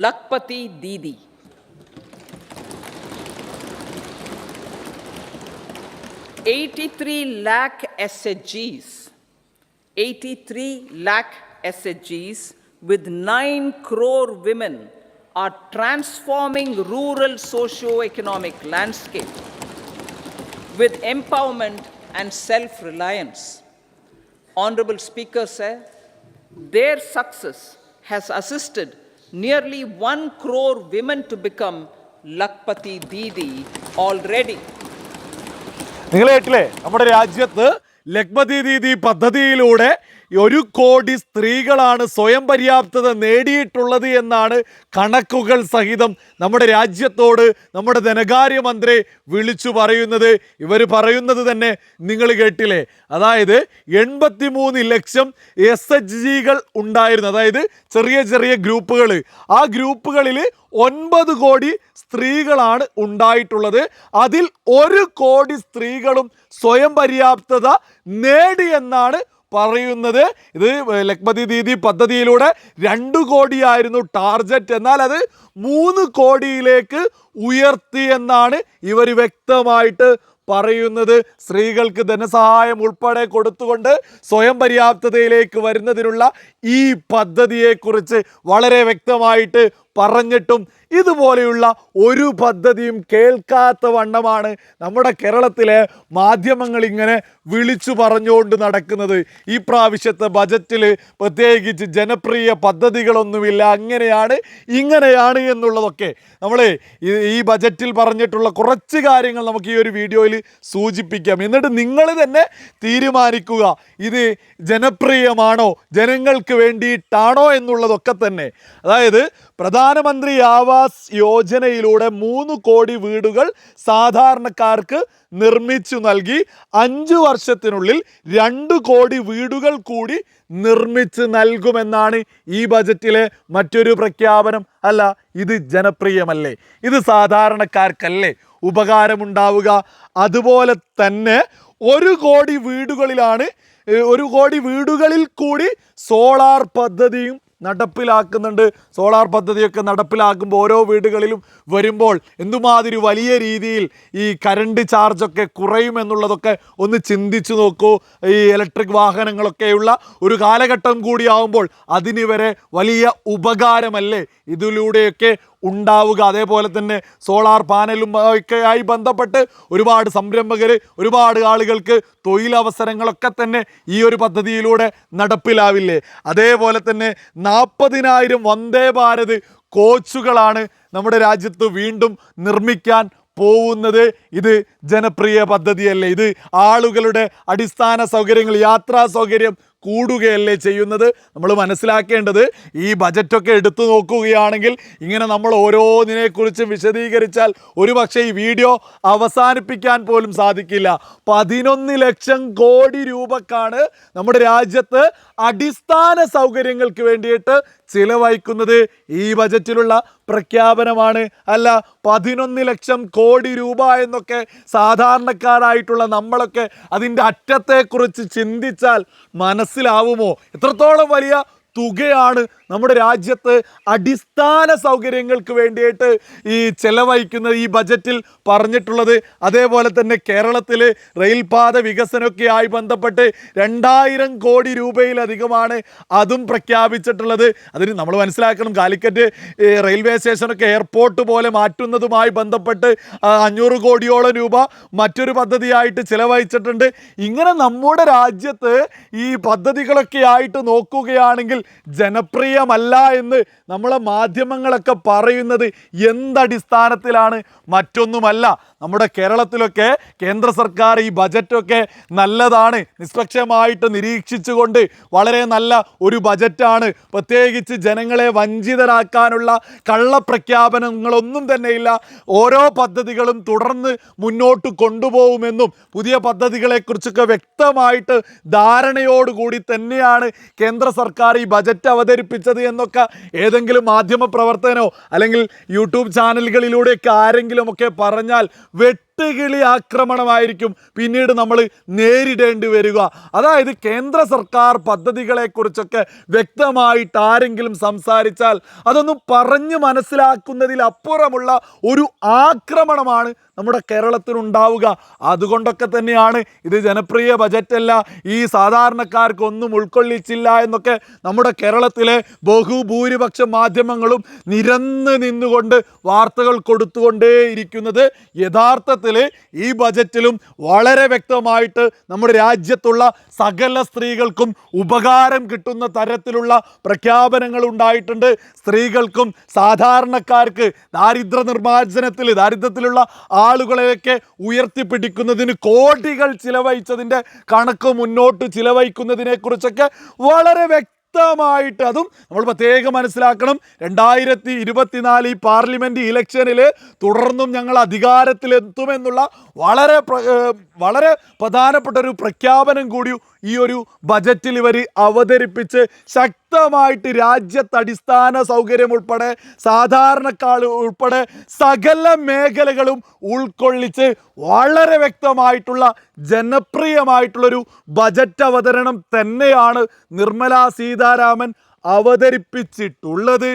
Lakpati Didi. Eighty-three lakh SHGs, eighty-three lakh SHGs with nine crore women are transforming rural socio-economic landscape with empowerment and self-reliance. Honorable Speaker sir, their success has assisted nearly 1 crore women to become Lakpati Didi already. നിങ്ങൾ കേട്ടില്ലേ നമ്മുടെ രാജ്യത്ത് ലക്മതി ദീദി പദ്ധതിയിലൂടെ ഒരു കോടി സ്ത്രീകളാണ് സ്വയം പര്യാപ്തത നേടിയിട്ടുള്ളത് എന്നാണ് കണക്കുകൾ സഹിതം നമ്മുടെ രാജ്യത്തോട് നമ്മുടെ ധനകാര്യമന്ത്രി വിളിച്ചു പറയുന്നത്. ഇവർ പറയുന്നത് തന്നെ നിങ്ങൾ കേട്ടില്ലേ? അതായത് എൺപത്തി മൂന്ന് ലക്ഷം എസ് എച്ച് ജികൾ ഉണ്ടായിരുന്നു. അതായത് ചെറിയ ചെറിയ ഗ്രൂപ്പുകൾ ആ ഗ്രൂപ്പുകളിൽ ഒൻപത് കോടി സ്ത്രീകളാണ് ഉണ്ടായിട്ടുള്ളത്. അതിൽ ഒരു കോടി സ്ത്രീകളും സ്വയം പര്യാപ്തത നേടിയെന്നാണ് പറയുന്നത് ഇത് ലക്മതി ദീദി പദ്ധതിയിലൂടെ രണ്ട് കോടിയായിരുന്നു ടാർജറ്റ്. എന്നാൽ അത് മൂന്ന് കോടിയിലേക്ക് ഉയർത്തി എന്നാണ് ഇവർ വ്യക്തമായിട്ട് പറയുന്നത്. സ്ത്രീകൾക്ക് ധനസഹായം ഉൾപ്പെടെ കൊടുത്തുകൊണ്ട് സ്വയം പര്യാപ്തതയിലേക്ക് വരുന്നതിനുള്ള ഈ പദ്ധതിയെക്കുറിച്ച് വളരെ വ്യക്തമായിട്ട് പറഞ്ഞിട്ടും ഇതുപോലെയുള്ള ഒരു പദ്ധതിയും കേൾക്കാത്ത വണ്ണമാണ് നമ്മുടെ കേരളത്തിലെ മാധ്യമങ്ങൾ ഇങ്ങനെ വിളിച്ചു പറഞ്ഞുകൊണ്ട് നടക്കുന്നത്. ഈ പ്രാവശ്യത്തെ ബജറ്റിൽ പ്രത്യേകിച്ച് ജനപ്രിയ പദ്ധതികളൊന്നുമില്ല. അങ്ങനെയാണ് ഇങ്ങനെയാണ് എന്നുള്ളതൊക്കെ നമ്മൾ ഈ ബജറ്റിൽ പറഞ്ഞിട്ടുള്ള കുറച്ച് കാര്യങ്ങൾ നമുക്ക് ഈ ഒരു വീഡിയോയിൽ സൂചിപ്പിക്കാം. എന്നിട്ട് നിങ്ങൾ തന്നെ തീരുമാനിക്കുക ഇത് ജനപ്രിയമാണോ ജനങ്ങൾക്ക് വേണ്ടിയിട്ടാണോ എന്നുള്ളതൊക്കെ തന്നെ. അതായത് പ്രധാനമന്ത്രി ആവാസ് യോജനയിലൂടെ മൂന്ന് കോടി വീടുകൾ സാധാരണക്കാർക്ക് നിർമ്മിച്ചു നൽകി. അഞ്ചു വർഷത്തിനുള്ളിൽ രണ്ട് കോടി വീടുകൾ കൂടി നിർമ്മിച്ച് നൽകുമെന്നാണ് ഈ ബജറ്റിലെ മറ്റൊരു പ്രഖ്യാപനം. അല്ല ഇത് ജനപ്രിയമല്ലേ? ഇത് സാധാരണക്കാർക്കല്ലേ ഉപകാരമുണ്ടാവുക? അതുപോലെ തന്നെ ഒരു കോടി വീടുകളിലാണ് ഒരു കോടി വീടുകളിൽ കൂടി സോളാർ പദ്ധതിയും നടപ്പിലാക്കുന്നുണ്ട്. സോളാർ പദ്ധതിയൊക്കെ നടപ്പിലാക്കുമ്പോൾ ഓരോ വീടുകളിലും വരുമ്പോൾ എന്തുമാതിരി വലിയ രീതിയിൽ ഈ കറണ്ട് ചാർജൊക്കെ കുറയുമെന്നുള്ളതൊക്കെ ഒന്ന് ചിന്തിച്ചു നോക്കൂ. ഈ ഇലക്ട്രിക് വാഹനങ്ങളൊക്കെയുള്ള ഒരു കാലഘട്ടം കൂടിയാവുമ്പോൾ അതിന് വരെ വലിയ ഉപകാരമല്ലേ? ഇതിലൂടെയൊക്കെ ഉണ്ടാവുക. അതേപോലെ തന്നെ സോളാർ പാനലും ഒക്കെ ആയി ബന്ധപ്പെട്ട് ഒരുപാട് സംരംഭകർ ഒരുപാട് ആളുകൾക്ക് തൊഴിലവസരങ്ങളൊക്കെ തന്നെ ഈ ഒരു പദ്ധതിയിലൂടെ നടപ്പിലാവില്ലേ? അതേപോലെ തന്നെ നാൽപ്പതിനായിരം വന്ദേ ഭാരത് കോച്ചുകളാണ് നമ്മുടെ രാജ്യത്ത് വീണ്ടും നിർമ്മിക്കാൻ പോകുന്നത്. ഇത് ജനപ്രിയ പദ്ധതിയല്ലേ? ഇത് ആളുകളുടെ അടിസ്ഥാന സൗകര്യങ്ങൾ യാത്രാ സൗകര്യം കൂടുകയല്ലേ ചെയ്യുന്നത്? നമ്മൾ മനസ്സിലാക്കേണ്ടത് ഈ ബജറ്റൊക്കെ എടുത്തു നോക്കുകയാണെങ്കിൽ ഇങ്ങനെ നമ്മൾ ഓരോന്നിനെക്കുറിച്ചും വിശദീകരിച്ചാൽ ഒരുപക്ഷെ ഈ വീഡിയോ അവസാനിപ്പിക്കാൻ പോലും സാധിക്കില്ല. പതിനൊന്ന് ലക്ഷം കോടി രൂപക്കാണ് നമ്മുടെ രാജ്യത്ത് അടിസ്ഥാന സൗകര്യങ്ങൾക്ക് വേണ്ടിയിട്ട് ചിലവഴിക്കുന്നത്. ഈ ബജറ്റിലുള്ള പ്രഖ്യാപനമാണ്. അല്ല പതിനൊന്ന് ലക്ഷം കോടി രൂപ എന്നൊക്കെ സാധാരണക്കാരായിട്ടുള്ള നമ്മളൊക്കെ അതിന്റെ അറ്റത്തെക്കുറിച്ച് ചിന്തിച്ചാൽ മനസ്സിലാവുമോ? എത്രത്തോളം വലിയ തുകയാണ് നമ്മുടെ രാജ്യത്ത് അടിസ്ഥാന സൗകര്യങ്ങൾക്ക് വേണ്ടിയിട്ട് ഈ ചെലവഴിക്കുന്നത് ഈ ബജറ്റിൽ പറഞ്ഞിട്ടുള്ളത്. അതേപോലെ തന്നെ കേരളത്തിലെ റെയിൽപാത വികസനമൊക്കെയായി ബന്ധപ്പെട്ട് രണ്ടായിരം കോടി രൂപയിലധികമാണ് അതും പ്രഖ്യാപിച്ചിട്ടുള്ളത്. അതിന് നമ്മൾ മനസ്സിലാക്കണം കാലിക്കറ്റ് റെയിൽവേ സ്റ്റേഷനൊക്കെ എയർപോർട്ട് പോലെ മാറ്റുന്നതുമായി ബന്ധപ്പെട്ട് അഞ്ഞൂറ് കോടിയോളം രൂപ മറ്റൊരു പദ്ധതിയായിട്ട് ചിലവഴിച്ചിട്ടുണ്ട്. ഇങ്ങനെ നമ്മുടെ രാജ്യത്ത് ഈ പദ്ധതികളൊക്കെ ആയിട്ട് നോക്കുകയാണെങ്കിൽ ജനപ്രിയമല്ല എന്ന് നമ്മളെ മാധ്യമങ്ങളൊക്കെ പറയുന്നത് എന്തടിസ്ഥാനത്തിലാണ്? മറ്റൊന്നുമല്ല നമ്മുടെ കേരളത്തിലൊക്കെ കേന്ദ്ര സർക്കാർ ഈ ബജറ്റൊക്കെ നല്ലതാണ്. നിഷ്പക്ഷമായിട്ട് നിരീക്ഷിച്ചുകൊണ്ട് വളരെ നല്ല ഒരു ബജറ്റാണ്. പ്രത്യേകിച്ച് ജനങ്ങളെ വഞ്ചിതരാക്കാനുള്ള കള്ളപ്രഖ്യാപനങ്ങളൊന്നും തന്നെയില്ല. ഓരോ പദ്ധതികളും തുടർന്ന് മുന്നോട്ട് കൊണ്ടുപോകുമെന്നും പുതിയ പദ്ധതികളെക്കുറിച്ചൊക്കെ വ്യക്തമായിട്ട് ധാരണയോടുകൂടി തന്നെയാണ് കേന്ദ്ര സർക്കാർ ഈ ബജറ്റ് അവതരിപ്പിച്ചത് എന്നൊക്കെ ഏതെങ്കിലും മാധ്യമ പ്രവർത്തകനോ അല്ലെങ്കിൽ യൂട്യൂബ് ചാനലുകളിലൂടെയൊക്കെ ആരെങ്കിലുമൊക്കെ പറഞ്ഞാൽ വെട്ടി വെട്ടുകിളി ആക്രമണമായിരിക്കും. പിന്നീട് നമ്മൾ നേരിടേണ്ടി വരിക. അതായത് കേന്ദ്ര സർക്കാർ പദ്ധതികളെക്കുറിച്ചൊക്കെ വ്യക്തമായിട്ട് ആരെങ്കിലും സംസാരിച്ചാൽ അതൊന്നും പറഞ്ഞു മനസ്സിലാക്കുന്നതിൽ അപ്പുറമുള്ള ഒരു ആക്രമണമാണ് നമ്മുടെ കേരളത്തിനുണ്ടാവുക. അതുകൊണ്ടൊക്കെ തന്നെയാണ് ഇത് ജനപ്രിയ ബജറ്റല്ല. ഈ സാധാരണക്കാർക്ക് ഒന്നും ഉൾക്കൊള്ളിച്ചില്ല എന്നൊക്കെ നമ്മുടെ കേരളത്തിലെ ബഹുഭൂരിപക്ഷം മാധ്യമങ്ങളും നിരന്ന് നിന്നുകൊണ്ട് വാർത്തകൾ കൊടുത്തുകൊണ്ടേയിരിക്കുന്നത് യഥാർത്ഥത്തിൽ ഈ ബജറ്റിലും വളരെ വ്യക്തമായിട്ട് നമ്മുടെ രാജ്യത്തുള്ള സകല സ്ത്രീകൾക്കും ഉപകാരം കിട്ടുന്ന തരത്തിലുള്ള പ്രഖ്യാപനങ്ങൾ ഉണ്ടായിട്ടുണ്ട്. സ്ത്രീകൾക്കും സാധാരണക്കാർക്ക് ദാരിദ്ര്യ നിർമ്മാർജനത്തിൽ ദാരിദ്ര്യത്തിലുള്ള ആളുകളെയൊക്കെ ഉയർത്തിപ്പിടിക്കുന്നതിന് കോടികൾ ചിലവഴിച്ചതിന്റെ കണക്ക് മുന്നോട്ട് ചിലവഴിക്കുന്നതിനെക്കുറിച്ചൊക്കെ വളരെ വളരെ വ്യക്തമായിട്ട് അതും നമ്മൾ പ്രത്യേകം മനസ്സിലാക്കണം. രണ്ടായിരത്തി ഇരുപത്തിനാല് ഈ പാർലമെന്റ് ഇലക്ഷനിൽ തുടർന്നും ഞങ്ങൾ അധികാരത്തിലെത്തുമെന്നുള്ള വളരെ വളരെ പ്രധാനപ്പെട്ട ഒരു പ്രഖ്യാപനം കൂടി ഈ ഒരു ബജറ്റിൽ ഇവർ അവതരിപ്പിച്ച് ശക്തമായിട്ട് രാജ്യത്ത് അടിസ്ഥാന സൗകര്യം ഉൾപ്പെടെ സാധാരണക്കാർ ഉൾപ്പെടെ സകല മേഖലകളും ഉൾക്കൊള്ളിച്ച് വളരെ വ്യക്തമായിട്ടുള്ള ജനപ്രിയമായിട്ടുള്ളൊരു ബജറ്റ് അവതരണം തന്നെയാണ് നിർമ്മലാ സീതാരാമൻ അവതരിപ്പിച്ചിട്ടുള്ളത്.